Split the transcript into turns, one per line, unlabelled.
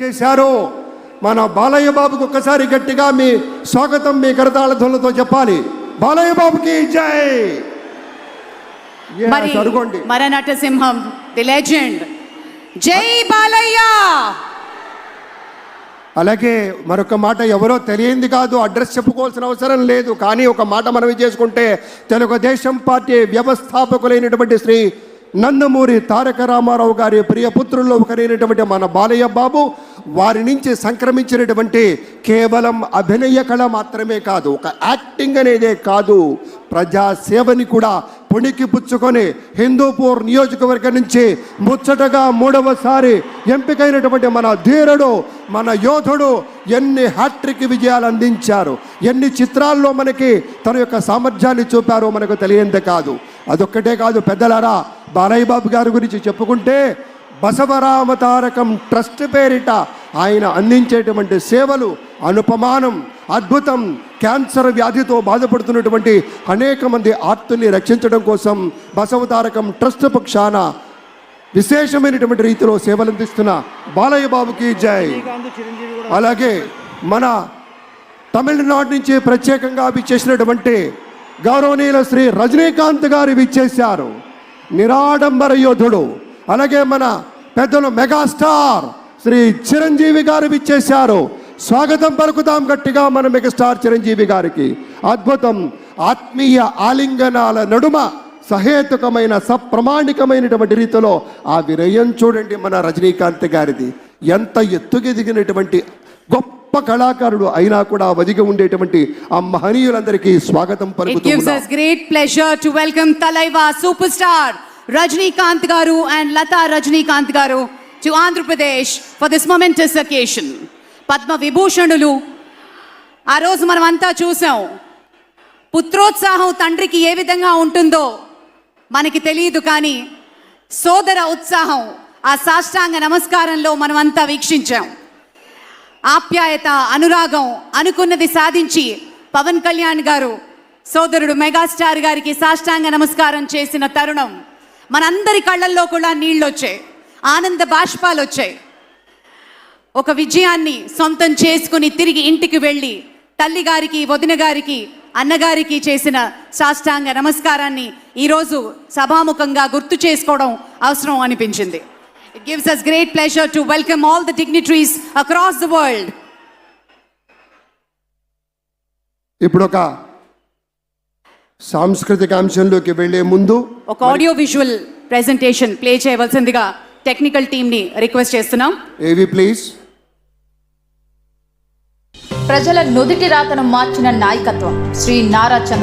చేశారు? మన బాలయ్య బాబుకు ఒక్కసారి గట్టిగా మీ స్వాగతం మీ కరతాళ ధ్వనులతో చెప్పాలి. బాలయ్య బాబుకి జై అడుగోండి.
మన నటసింహం ది లెజెండ్. జై బాలయ్య!
అలాగే మరొక మాట ఎవరో తెలియంది కాదు అడ్రస్ చెప్పుకోవాల్సిన అవసరం లేదు. కానీ ఒక మాట మనవి చేసుకుంటే తెలుగుదేశం పార్టీ వ్యవస్థాపకులైనటువంటి శ్రీ నందమూరి తారక రామారావు గారి ప్రియ పుత్రుల్లో ఒకరైనటువంటి మన బాలయ్య బాబు వారి నుంచి సంక్రమించినటువంటి కేవలం అభినయ కళ మాత్రమే కాదు ఒక యాక్టింగ్ అనేదే కాదు. ప్రజాసేవని కూడా పుణికి పుచ్చుకొని హిందూపూర్ నియోజకవర్గం నుంచి ముచ్చటగా మూడవసారి ఎంపికైనటువంటి మన ధీరుడు మన యోధుడు ఎన్ని హ్యాట్రిక్ విజయాలు అందించారు ఎన్ని చిత్రాల్లో మనకి తన యొక్క సామర్థ్యాన్ని చూపారో మనకు తెలియంది కాదు. అదొక్కటే కాదు పెద్దలారా బాలయ్య బాబు గారి గురించి చెప్పుకుంటే బసవరామతారకం ట్రస్ట్ పేరిట ఆయన అందించేటువంటి సేవలు అనుపమానం అద్భుతం క్యాన్సర్ వ్యాధితో బాధపడుతున్నటువంటి అనేక మంది ఆర్తుల్ని రక్షించడం కోసం బసవతారకం ట్రస్ట్ పక్షాన విశేషమైనటువంటి రీతిలో సేవలు అందిస్తున్న బాలయ్య బాబుకి జై. అలాగే మన తమిళనాడు నుంచి ప్రత్యేకంగా విచ్చేసినటువంటి గౌరవనీయుల శ్రీ రజనీకాంత్ గారు విచ్చేశారు. నిరాడంబర యోధుడు. అలాగే మన పెద్దలు మెగాస్టార్ శ్రీ చిరంజీవి గారు విచ్చేశారు. స్వాగతం పలుకుతాం గట్టిగా మన మెగాస్టార్ చిరంజీవి గారికి. అద్భుతం ఆత్మీయ ఆలింగనాల నడుమ సహేతుకమైన సప్రమాణికమైనటువంటి రీతిలో ఆ వినయం చూడండి మన రజనీకాంత్ గారిది. ఎంత ఎత్తుకెదిగినటువంటి గొప్ప కళాకారుడు అయినా కూడా వదిగి ఉండేటువంటి ఆ మహనీయులందరికీ స్వాగతం
ఇట్ గివ్స్
పలుకుతూ
us great pleasure to welcome Rajinikanth గారు and garu and Lata Rajnikant garu to Andhra Pradesh for this momentous occasion. Padma విభూషణులు. ఆ రోజు మనం అంతా చూసాం. పుత్రోత్సాహం తండ్రికి ఏ విధంగా ఉంటుందో మనకి తెలియదు కానీ సోదర ఉత్సాహం ఆ సాష్టాంగ నమస్కారంలో మనమంతా వీక్షించాం. ఆప్యాయత అనురాగం అనుకున్నది సాధించి పవన్ కళ్యాణ్ గారు సోదరుడు మెగాస్టార్ గారికి సాష్టాంగ నమస్కారం చేసిన తరుణం. మనందరి కళ్ళల్లో కూడా నీళ్ళు వచ్చాయి ఆనంద బాష్పాలు వచ్చాయి ఒక విజయాన్ని సొంతం చేసుకుని తిరిగి ఇంటికి వెళ్ళి తల్లి గారికి వదిన గారికి అన్నగారికి చేసిన సాష్టాంగ నమస్కారాన్ని ఈరోజు సభాముఖంగా గుర్తు చేసుకోవడం అవసరం అనిపించింది. It gives us great pleasure to welcome all the dignitaries across the world
ఇప్పుడు ఒక సాంస్కృతిక అంశంలోకి వెళ్ళే ముందు
ఒక ఆడియో విజువల్ ప్రెజెంటేషన్ ప్లే చేయవలసిందిగా టెక్నికల్ టీంని రిక్వెస్ట్ చేస్తున్నాం.
ఏవి ప్లీజ్
ప్రజల నుదిటి రాతను మార్చిన నాయకత్వం. శ్రీ నారా చంద్ర